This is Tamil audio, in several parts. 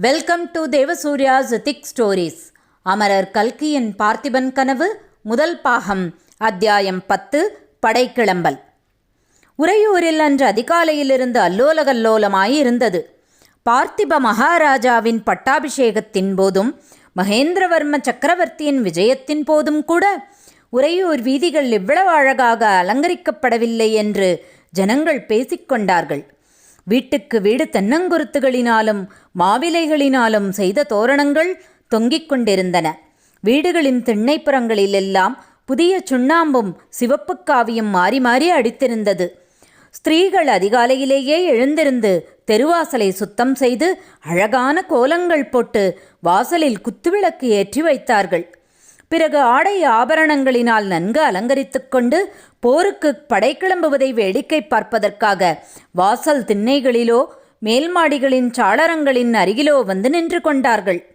வெல்கம் டு தேவசூர்யா திக் ஸ்டோரிஸ் அமரர் கல்கியின் பார்த்திபன் கனவு முதல் பாகம் அத்தியாயம் பத்து படைக்கிளம்பல். உறையூரில் அன்று அதிகாலையிலிருந்து அல்லோலகல்லோலமாயிருந்தது பார்த்திப மகாராஜாவின் பட்டாபிஷேகத்தின் போதும் மகேந்திரவர்ம சக்கரவர்த்தியின் விஜயத்தின் போதும் கூட உறையூர் வீதிகள் இவ்வளவு அழகாக அலங்கரிக்கப்படவில்லை என்று ஜனங்கள் பேசிக்கொண்டார்கள். வீட்டுக்கு வீடு தென்னங்குருத்துகளினாலும் மாவிலைகளினாலும் செய்த தோரணங்கள் தொங்கிக் கொண்டிருந்தன. வீடுகளின் திண்ணைப்புறங்களிலெல்லாம் புதிய சுண்ணாம்பும் சிவப்பு காவியும் மாறி மாறி அடித்திருந்தது. ஸ்திரீகள் அதிகாலையிலேயே எழுந்திருந்து தெருவாசலை சுத்தம் செய்து அழகான கோலங்கள் போட்டு வாசலில் குத்துவிளக்கு ஏற்றி வைத்தார்கள். பிறகு ஆடை ஆபரணங்களினால் நன்கு அலங்கரித்து கொண்டு போருக்கு படை கிளம்புவதை வேடிக்கை பார்ப்பதற்காக வாசல் திண்ணைகளிலோ மேல்மாடிகளின் சாளரங்களின் அருகிலோ வந்து நின்று கொண்டார்கள்.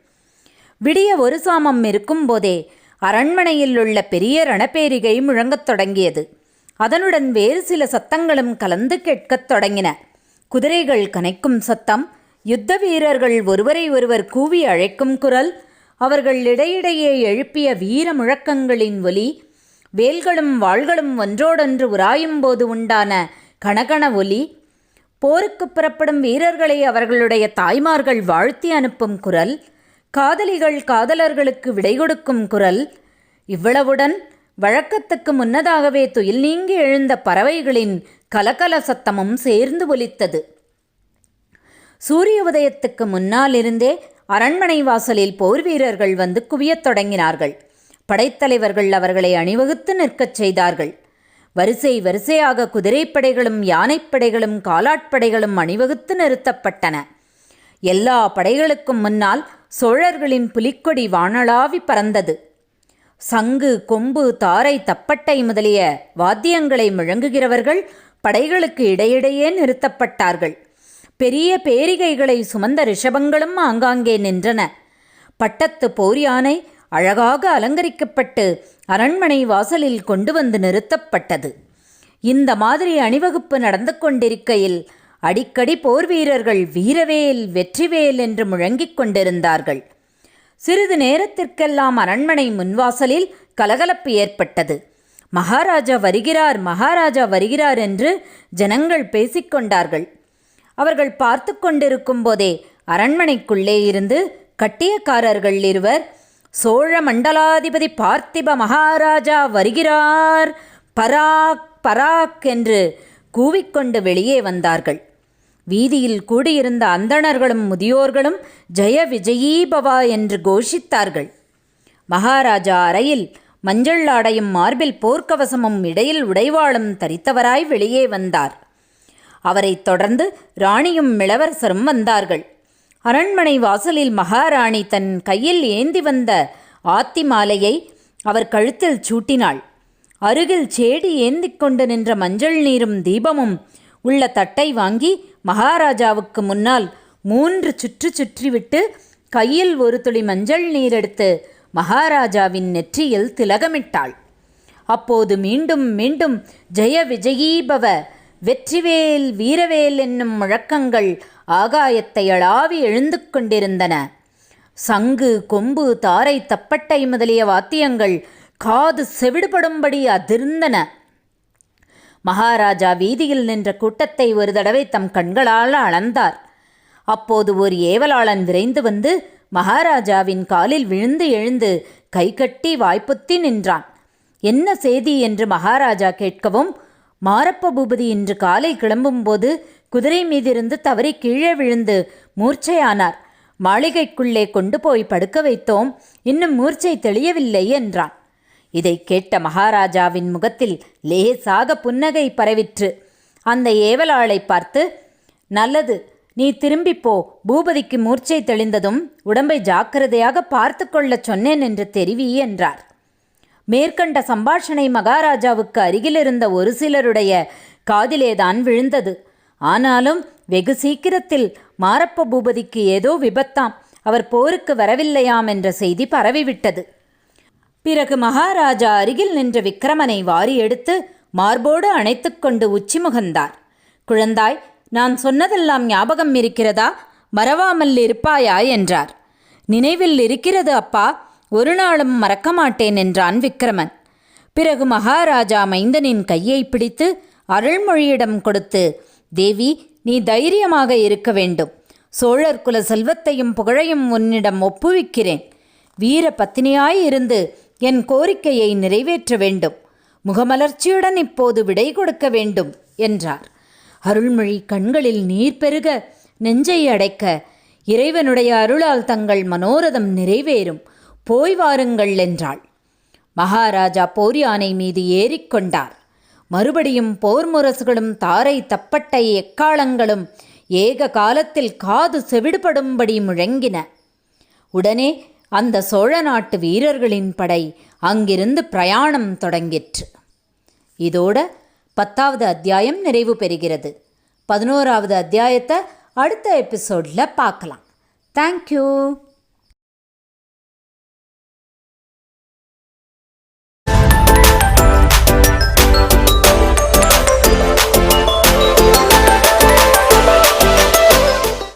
விடிய ஒரு சாமம் இருக்கும்போதே அரண்மனையில் உள்ள பெரிய ரணப்பேரிகை முழங்கத் தொடங்கியது. அதனுடன் வேறு சில சத்தங்களும் கலந்து கேட்கத் தொடங்கின. குதிரைகள் கனைக்கும் சத்தம் யுத்த வீரர்கள் ஒருவரை ஒருவர் கூவி அழைக்கும் குரல் அவர்கள் இடையிடையே எழுப்பிய வீர முழக்கங்களின் ஒலி வேல்களும் வாள்களும் ஒன்றோடொன்று உராயும்போது உண்டான கணகண ஒலி போருக்கு புறப்படும் வீரர்களை அவர்களுடைய தாய்மார்கள் வாழ்த்தி அனுப்பும் குரல் காதலிகள் காதலர்களுக்கு விடை கொடுக்கும் குரல் இவ்வளவுடன் வழக்கத்துக்கு முன்னதாகவே துயில் நீங்கி எழுந்த பறவைகளின் கலகல சத்தமும் சேர்ந்து ஒலித்தது. சூரிய உதயத்துக்கு முன்னால் இருந்தே அரண்மனை வாசலில் போர் வீரர்கள் வந்து குவியத் தொடங்கினார்கள். படைத்தலைவர்கள் அவர்களை அணிவகுத்து நிற்கச் செய்தார்கள். வரிசை வரிசையாக குதிரைப்படைகளும் யானைப்படைகளும் காலாட்படைகளும் அணிவகுத்து நிறுத்தப்பட்டன. எல்லா படைகளுக்கும் முன்னால் சோழர்களின் புலிக்கொடி வானளாவி பறந்தது. சங்கு கொம்பு தாரை தப்பட்டை முதலிய வாத்தியங்களை முழங்குகிறவர்கள் படைகளுக்கு இடையிடையே நிறுத்தப்பட்டார்கள். பெரிய பேரிகைகளை சுமந்த ரிஷபங்களும் ஆங்காங்கே நின்றன. பட்டத்து போர் யானை அழகாக அலங்கரிக்கப்பட்டு அரண்மனை வாசலில் கொண்டு வந்து நிறுத்தப்பட்டது. இந்த மாதிரி அணிவகுப்பு நடந்து கொண்டிருக்கையில் அடிக்கடி போர் வீரர்கள் வீரவேல் வெற்றிவேல் என்று முழங்கிக் கொண்டிருந்தார்கள். சிறிது நேரத்திற்கெல்லாம் அரண்மனை முன்வாசலில் கலகலப்பு ஏற்பட்டது. மகாராஜா வருகிறார் மகாராஜா வருகிறார் என்று ஜனங்கள் பேசிக்கொண்டார்கள். அவர்கள் பார்த்து கொண்டிருக்கும் போதே அரண்மனைக்குள்ளே இருந்து கட்டியக்காரர்கள் இருவர் சோழ மண்டலாதிபதி பார்த்திப மகாராஜா வருகிறார் பராக் பராக் என்று கூவிக்கொண்டு வெளியே வந்தார்கள். வீதியில் கூடியிருந்த அந்தணர்களும் முதியோர்களும் ஜெய விஜயீபவா என்று கோஷித்தார்கள். மகாராஜா அறையில் மஞ்சள் ஆடையும் மார்பில் போர்க்கவசமும் இடையில் உடைவாளும் தரித்தவராய் வெளியே வந்தார். அவரைத் தொடர்ந்து ராணியும் இளவரசரும் வந்தார்கள். அரண்மனை வாசலில் மகாராணி தன் கையில் ஏந்தி வந்த ஆத்தி மாலையை அவர் கழுத்தில் சூட்டினாள். அருகில் சேடி ஏந்தி கொண்டு நின்ற மஞ்சள் நீரும் தீபமும் உள்ள தட்டை வாங்கி மகாராஜாவுக்கு முன்னால் மூன்று சுற்று சுற்றிவிட்டு கையில் ஒரு துளி மஞ்சள் நீர் எடுத்து மகாராஜாவின் நெற்றியில் திலகமிட்டாள். அப்போது மீண்டும் மீண்டும் ஜெய விஜயீபவ வெற்றிவேல் வீரவேல் என்னும் முழக்கங்கள் ஆகாயத்தை அளாவி எழுந்து கொண்டிருந்தன. சங்கு கொம்பு தாரை தப்பட்டை முதலிய வாத்தியங்கள் காது செவிடுபடும்படி அதிர்ந்தன. மகாராஜா வீதியில் நின்ற கூட்டத்தை ஒரு தடவை தம் கண்களால் அளந்தார். அப்போது ஒரு ஏவலாளன் விரைந்து வந்து மகாராஜாவின் காலில் விழுந்து எழுந்து கைகட்டி வாய்ப்புத்தி நின்றான். என்ன செய்தி? என்று மகாராஜா கேட்கவும் மாரப்ப பூபதி இன்று காலை கிளம்பும்போது குதிரை மீதிருந்து தவறி கீழே விழுந்து மூர்ச்சையானார். மாளிகைக்குள்ளே கொண்டு போய் படுக்க வைத்தோம். இன்னும் மூர்ச்சை தெளியவில்லை என்றான். இதை கேட்ட மகாராஜாவின் முகத்தில் லேசாக புன்னகை பரவிற்று. அந்த ஏவலாளை பார்த்து நல்லது நீ திரும்பிப்போ பூபதிக்கு மூர்ச்சை தெளிந்ததும் உடம்பை ஜாக்கிரதையாக பார்த்து கொள்ளச் சொன்னேன் என்று தெரிவி என்றார். மேற்கண்ட சம்பாஷணை மகாராஜாவுக்கு அருகிலிருந்த ஒரு சிலருடைய காதிலேதான் விழுந்தது. ஆனாலும் வெகு சீக்கிரத்தில் மாரப்ப பூபதிக்கு ஏதோ விபத்தாம். அவர் போருக்கு வரவில்லையாம் என்ற செய்தி பரவிவிட்டது. பிறகு மகாராஜா அருகில் நின்ற விக்கிரமனை வாரி எடுத்து மார்போடு அணைத்துக்கொண்டு உச்சி முகந்தார். குழந்தாய் நான் சொன்னதெல்லாம் ஞாபகம் இருக்கிறதா? மறவாமல் இருப்பாயா? என்றார். நினைவில் இருக்கிறது அப்பா ஒரு நாளும் மறக்க மாட்டேன் என்றான் விக்கிரமன். பிறகு மகாராஜா மைந்தனின் கையை பிடித்து அருள்மொழியிடம் கொடுத்து தேவி நீ தைரியமாக இருக்க வேண்டும். சோழர் குல செல்வத்தையும் புகழையும் உன்னிடம் ஒப்புவிக்கிறேன். வீர பத்தினியாய் இருந்து என் கோரிக்கையை நிறைவேற்ற வேண்டும். முகமலர்ச்சியுடன் இப்போது விடை கொடுக்க வேண்டும் என்றார். அருள்மொழி கண்களில் நீர் பெருக நெஞ்சை அடைக்க இறைவனுடைய அருளால் தங்கள் மனோரதம் நிறைவேறும். போய் வாருங்கள் என்றாள். மகாராஜா போர் யானை மீது ஏறிக்கொண்டார் மறுபடியும் போர் முரசுகளும் தாரை தப்பட்டை எக்காலங்களும் ஏக காலத்தில் காது செவிடுபடும்படி முழங்கின. உடனே அந்த சோழ நாட்டு வீரர்களின் படை அங்கிருந்து பிரயாணம் தொடங்கிற்று. இதோட பத்தாவது அத்தியாயம் நிறைவு பெறுகிறது. பதினோராவது அத்தியாயத்தை அடுத்த எபிசோடில் பார்க்கலாம். தேங்க்யூ